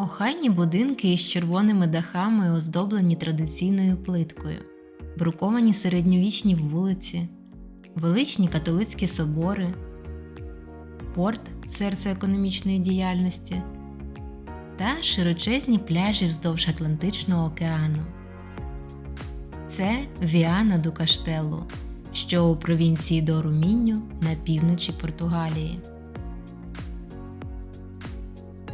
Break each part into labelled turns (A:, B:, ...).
A: Охайні будинки із червоними дахами оздоблені традиційною плиткою, бруковані середньовічні вулиці, величні католицькі собори, порт серце економічної діяльності та широчезні пляжі вздовж Атлантичного океану. Це Віана ду Каштелло, що у провінції Дорумінню на півночі Португалії.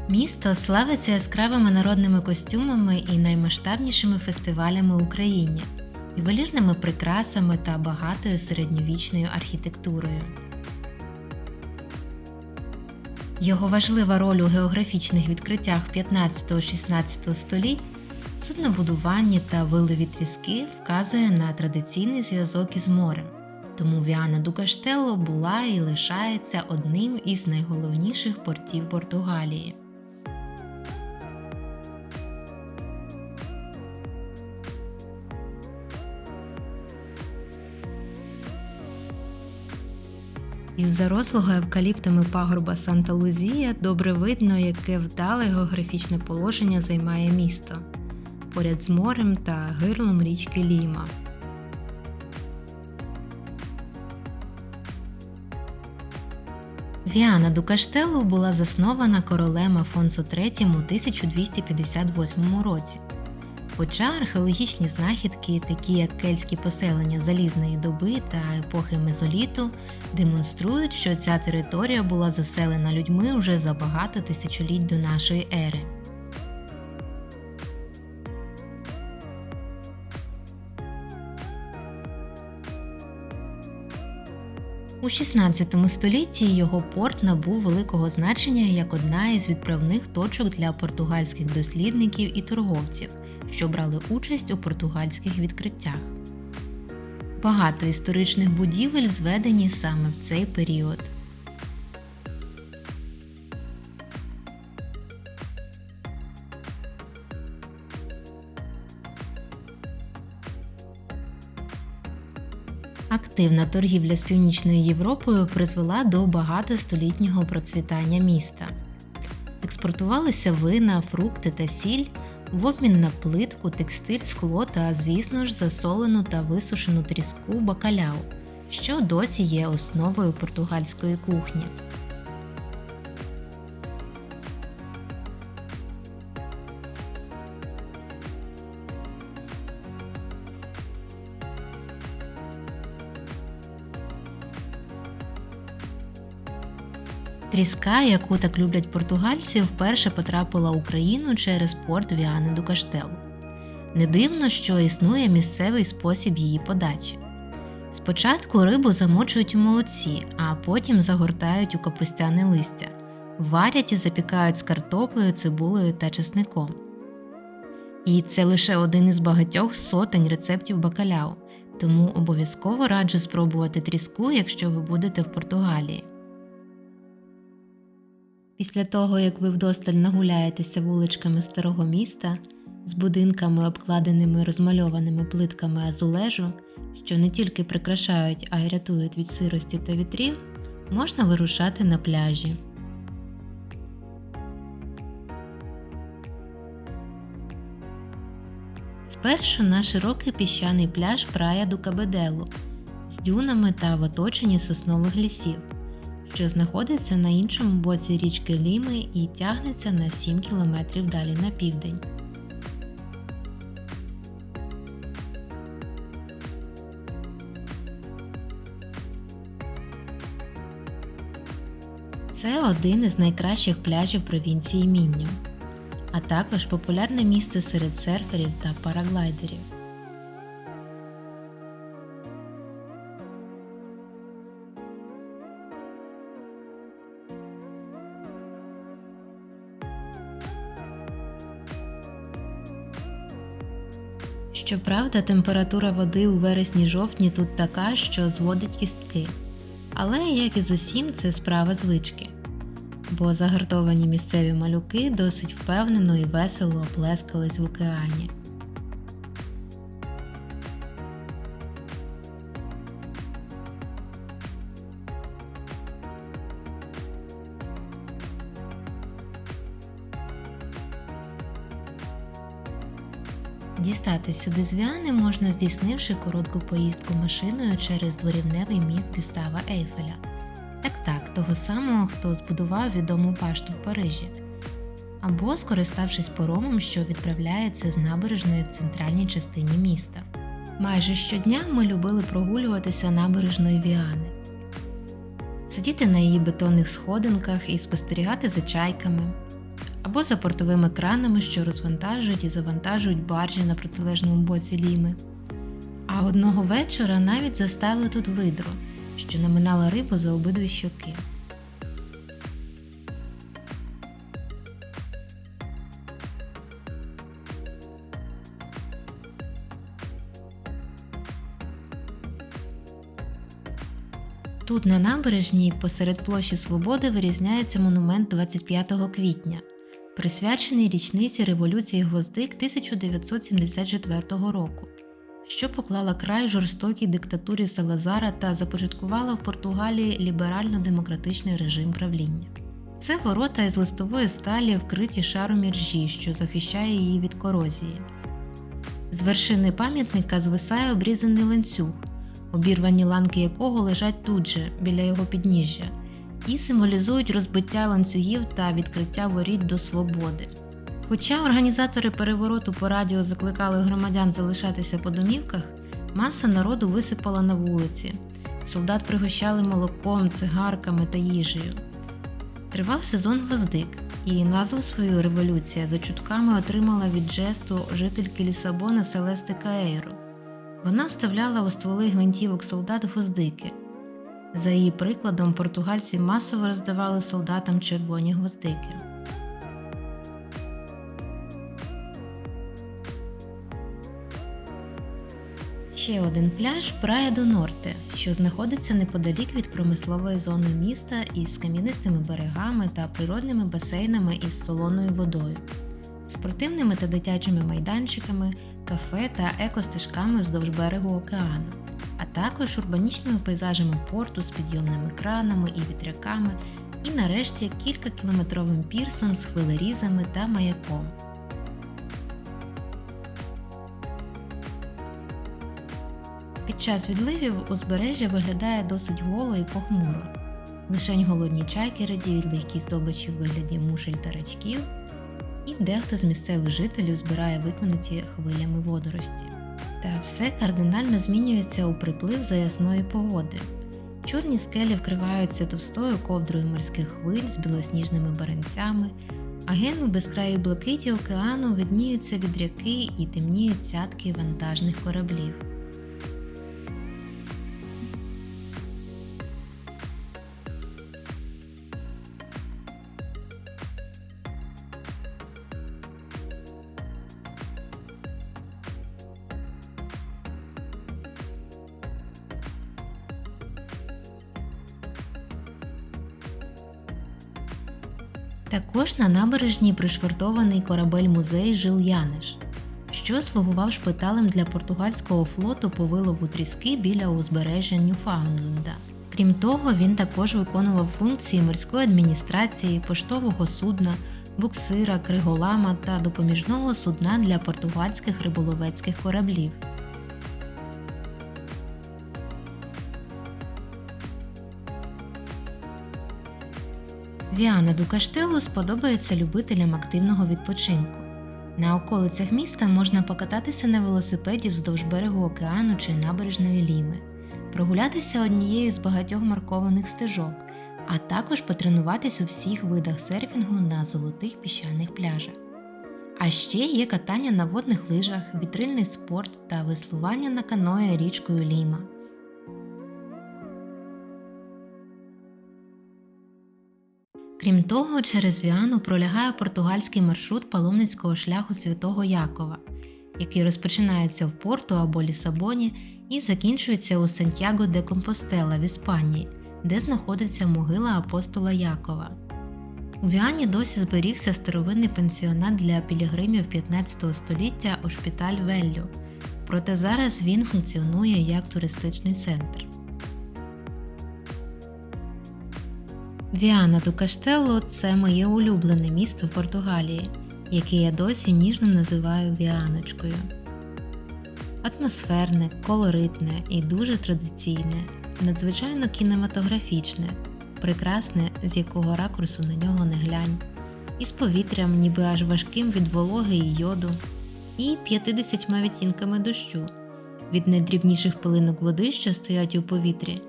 A: Місто славиться яскравими народними костюмами і наймасштабнішими фестивалями в Україні, ювелірними прикрасами та багатою середньовічною архітектурою. Його важлива роль у географічних відкриттях 15-16 століть, суднобудуванні та виливі тріски вказує на традиційний зв'язок із морем. Тому Віана ду Каштелло була і лишається одним із найголовніших портів Португалії. Із зарослого евкаліптами пагорба Санта Лузія добре видно, яке вдале географічне положення займає місто поряд з морем та гирлом річки Ліма. Віана ду Каштелло була заснована королем Афонсо III у 1258 році. Хоча археологічні знахідки, такі як кельтські поселення залізної доби та епохи мезоліту, демонструють, що ця територія була заселена людьми вже за багато тисячоліть до нашої ери. У 16 столітті його порт набув великого значення як одна із відправних точок для португальських дослідників і торговців, що брали участь у португальських відкриттях. Багато історичних будівель зведені саме в цей період. Активна торгівля з Північною Європою призвела до багатостолітнього процвітання міста. Експортувалися вина, фрукти та сіль в обмін на плитку, текстиль, скло та, звісно ж, засолену та висушену тріску бакаляу, що досі є основою португальської кухні. Тріска, яку так люблять португальці, вперше потрапила в Україну через порт Віани ду Каштелу. Не дивно, що існує місцевий спосіб її подачі. Спочатку рибу замочують у молоці, а потім загортають у капустяне листя, варять і запікають з картоплею, цибулею та чесником. І це лише один із багатьох сотень рецептів бакаляу, тому обов'язково раджу спробувати тріску, якщо ви будете в Португалії. Після того, як ви вдосталь нагуляєтеся вуличками старого міста з будинками, обкладеними розмальованими плитками азулежу, що не тільки прикрашають, а й рятують від сирості та вітрів, можна вирушати на пляжі. Спершу на широкий піщаний пляж Прая ду Кабеделу з дюнами та в оточенні соснових лісів що знаходиться на іншому боці річки Ліми і тягнеться на 7 кілометрів далі на південь. Це один із найкращих пляжів провінції Мінню, а також популярне місце серед серферів та параглайдерів. Щоправда, температура води у вересні-жовтні тут така, що зводить кістки. Але, як і з усім, це справа звички. Бо загартовані місцеві малюки досить впевнено і весело оплескались в океані. Дістатись сюди з Віани можна здійснивши коротку поїздку машиною через дворівневий міст Гюстава Ейфеля. Так так, того самого, хто збудував відому башту в Парижі. Або скориставшись поромом, що відправляється з набережної в центральній частині міста. Майже щодня ми любили прогулюватися набережною Віани, сидіти на її бетонних сходинках і спостерігати за чайками, або за портовими кранами, що розвантажують і завантажують баржі на протилежному боці ліми. А одного вечора навіть застали тут видру, що наминала рибу за обидві щоки. Тут на набережній посеред площі Свободи вирізняється монумент 25 квітня, присвячений річниці Революції Гвоздик 1974 року, що поклала край жорстокій диктатурі Салазара та започаткувала в Португалії ліберально-демократичний режим правління. Це ворота із листової сталі, вкриті шаром іржі, що захищає її від корозії. З вершини пам'ятника звисає обрізаний ланцюг, обірвані ланки якого лежать тут же, біля його підніжжя, і символізують розбиття ланцюгів та відкриття воріт до свободи. Хоча організатори перевороту по радіо закликали громадян залишатися по домівках, маса народу висипала на вулиці. Солдат пригощали молоком, цигарками та їжею. Тривав сезон гвоздик, і назву свою революція за чутками отримала від жесту жительки Лісабона Селести Каейро. Вона вставляла у стволи гвинтівок солдат гвоздики. За її прикладом, португальці масово роздавали солдатам червоні гвоздики. Ще один пляж Прая до Норте, що знаходиться неподалік від промислової зони міста із кам'янистими берегами та природними басейнами із солоною водою, спортивними та дитячими майданчиками, кафе та екостежками вздовж берегу океану, а також урбанічними пейзажами порту з підйомними кранами і вітряками, і нарешті кількакілометровим пірсом з хвилерізами та маяком. Під час відливів узбережжя виглядає досить голо і похмуро. Лишень голодні чайки радіють легкій здобичі в вигляді мушель та рачків, і дехто з місцевих жителів збирає виконуті хвилями водорості. Та все кардинально змінюється у приплив заясної погоди. Чорні скелі вкриваються товстою ковдрою морських хвиль з білосніжними баранцями, а ген у безкраї блакиті океану видніються відряки і темніють цятки вантажних кораблів. На набережній пришвартований корабель-музей Жил Яниш, що слугував шпиталем для португальського флоту по вилову тріски біля узбережжя Ньюфаундленда. Крім того, він також виконував функції морської адміністрації, поштового судна, буксира, криголама та допоміжного судна для португальських риболовецьких кораблів. Віана ду Каштелу сподобається любителям активного відпочинку. На околицях міста можна покататися на велосипеді вздовж берегу океану чи набережної ліми, прогулятися однією з багатьох маркованих стежок, а також потренуватись у всіх видах серфінгу на золотих піщаних пляжах. А ще є катання на водних лижах, вітрильний спорт та веслування на каное річкою Ліма. Крім того, через Віану пролягає португальський маршрут паломницького шляху Святого Якова, який розпочинається в Порту або Лісабоні і закінчується у Сантьяго де Компостела в Іспанії, де знаходиться могила апостола Якова. У Віані досі зберігся старовинний пенсіонат для пілігримів 15 століття Ошпіталь Веллю, проте зараз він функціонує як туристичний центр. Віана ду Каштелло це моє улюблене місто в Португалії, яке я досі ніжно називаю Віаночкою. Атмосферне, колоритне і дуже традиційне, надзвичайно кінематографічне, прекрасне, з якого ракурсу на нього не глянь, із повітрям, ніби аж важким від вологи і йоду, і 50 відтінками дощу, від найдрібніших пилинок води, що стоять у повітрі,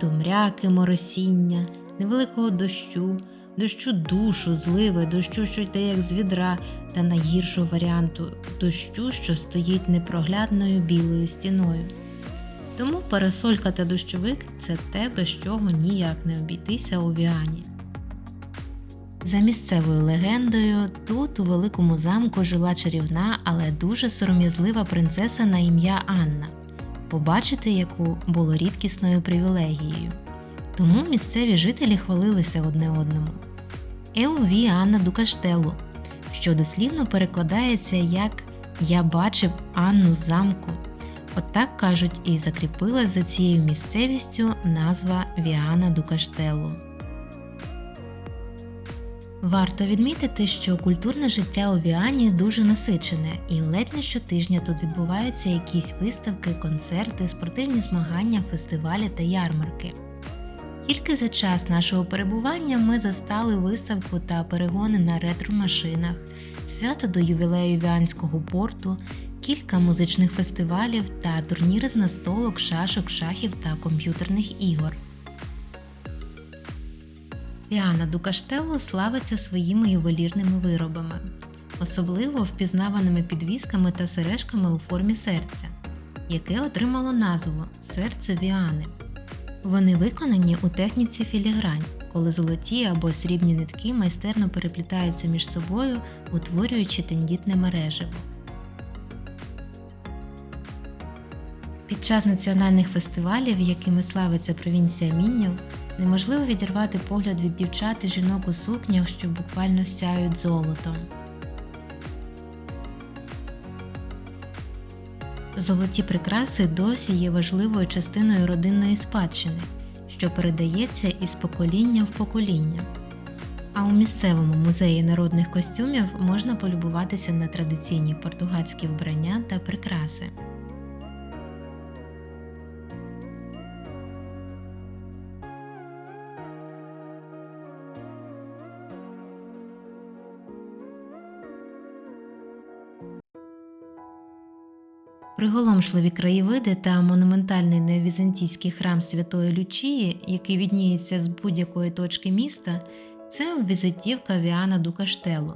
A: до мряки, моросіння, невеликого дощу, дощу душу, зливи, дощу, що йде як з відра, та найгіршого варіанту дощу, що стоїть непроглядною білою стіною. Тому парасолька та дощовик це те, без чого ніяк не обійтися у Віані. За місцевою легендою, тут у великому замку жила чарівна, але дуже сором'язлива принцеса на ім'я Анна, побачити яку було рідкісною привілегією. Тому місцеві жителі хвалилися одне одному. Еуві Анна Дукаштелу, що дослівно перекладається як Я бачив Анну замку. Отак кажуть, і закріпилась за цією місцевістю назва Віана Дукаштелу. Варто відмітити, що культурне життя у Віані дуже насичене, і ледь не щотижня тут відбуваються якісь виставки, концерти, спортивні змагання, фестивалі та ярмарки. Тільки за час нашого перебування ми застали виставку та перегони на ретро-машинах, свято до ювілею Віанського порту, кілька музичних фестивалів та турніри з настолок, шашок, шахів та комп'ютерних ігор. Віана Дукаштелло славиться своїми ювелірними виробами, особливо впізнаваними підвісками та сережками у формі серця, яке отримало назву Серце Віани. Вони виконані у техніці філігрань, коли золоті або срібні нитки майстерно переплітаються між собою, утворюючи тендітне мереживо. Під час національних фестивалів, якими славиться провінція Мінньо, неможливо відірвати погляд від дівчат і жінок у сукнях, що буквально сяють золотом. Золоті прикраси досі є важливою частиною родинної спадщини, що передається із покоління в покоління. А у місцевому музеї народних костюмів можна полюбуватися на традиційні португальські вбрання та прикраси. Приголомшливі краєвиди та монументальний неовізантійський храм Святої Лючії, який відніється з будь-якої точки міста, це візитівка Віана ду Каштелу.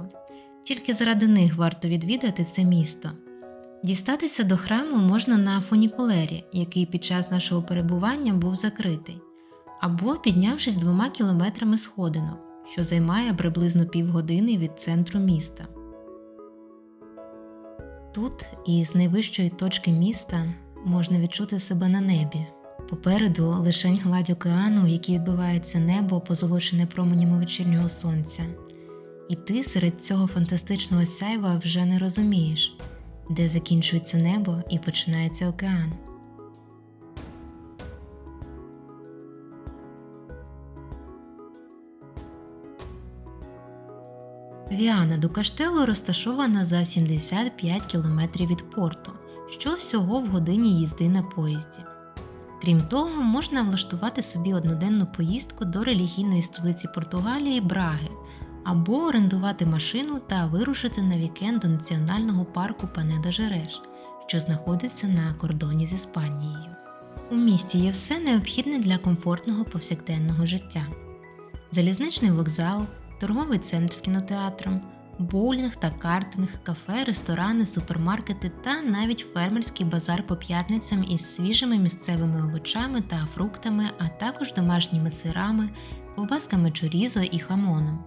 A: Тільки заради них варто відвідати це місто. Дістатися до храму можна на фунікулері, який під час нашого перебування був закритий, або піднявшись двома кілометрами сходинок, що займає приблизно півгодини від центру міста. Тут, із найвищої точки міста, можна відчути себе на небі. Попереду лишень гладь океану, в якій відбивається небо, позолочене променями вечірнього сонця. І ти серед цього фантастичного сяйва вже не розумієш, де закінчується небо і починається океан. Віана ду Каштело розташована за 75 кілометрів від порту, що всього в годині їзди на поїзді. Крім того, можна влаштувати собі одноденну поїздку до релігійної столиці Португалії Браги або орендувати машину та вирушити на вікенд до національного парку Панеда Жереш, що знаходиться на кордоні з Іспанією. У місті є все необхідне для комфортного повсякденного життя: залізничний вокзал торговий центр з кінотеатром, боулінг та картинг, кафе, ресторани, супермаркети та навіть фермерський базар по п'ятницям із свіжими місцевими овочами та фруктами, а також домашніми сирами, ковбасками чорізо і хамоном.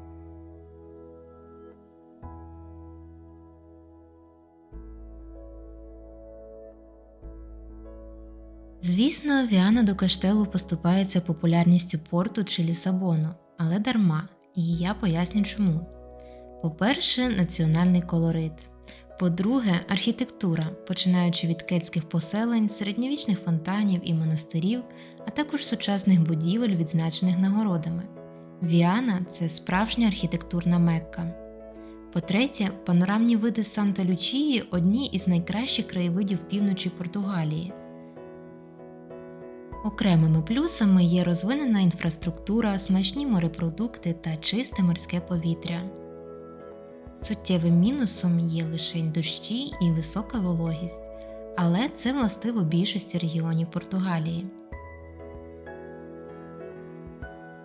A: Звісно, Віана до Каштелу поступається популярністю порту чи Лісабону, але дарма. І я поясню чому. По-перше, національний колорит. По-друге, архітектура, починаючи від кельтських поселень, середньовічних фонтанів і монастирів, а також сучасних будівель, відзначених нагородами. Віана це справжня архітектурна мекка. По-третє, панорамні види Санта Лючії одні із найкращих краєвидів півночі Португалії. Окремими плюсами є розвинена інфраструктура, смачні морепродукти та чисте морське повітря. Суттєвим мінусом є лише дощі і висока вологість, але це властиво більшості регіонів Португалії.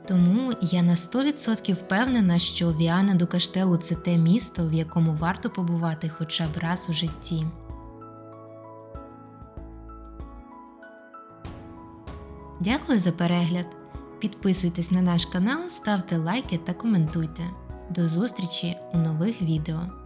A: Тому я на 100% впевнена, що Віана до Каштелу це те місто, в якому варто побувати хоча б раз у житті. Дякую за перегляд. Підписуйтесь на наш канал, ставте лайки та коментуйте. До зустрічі у нових відео.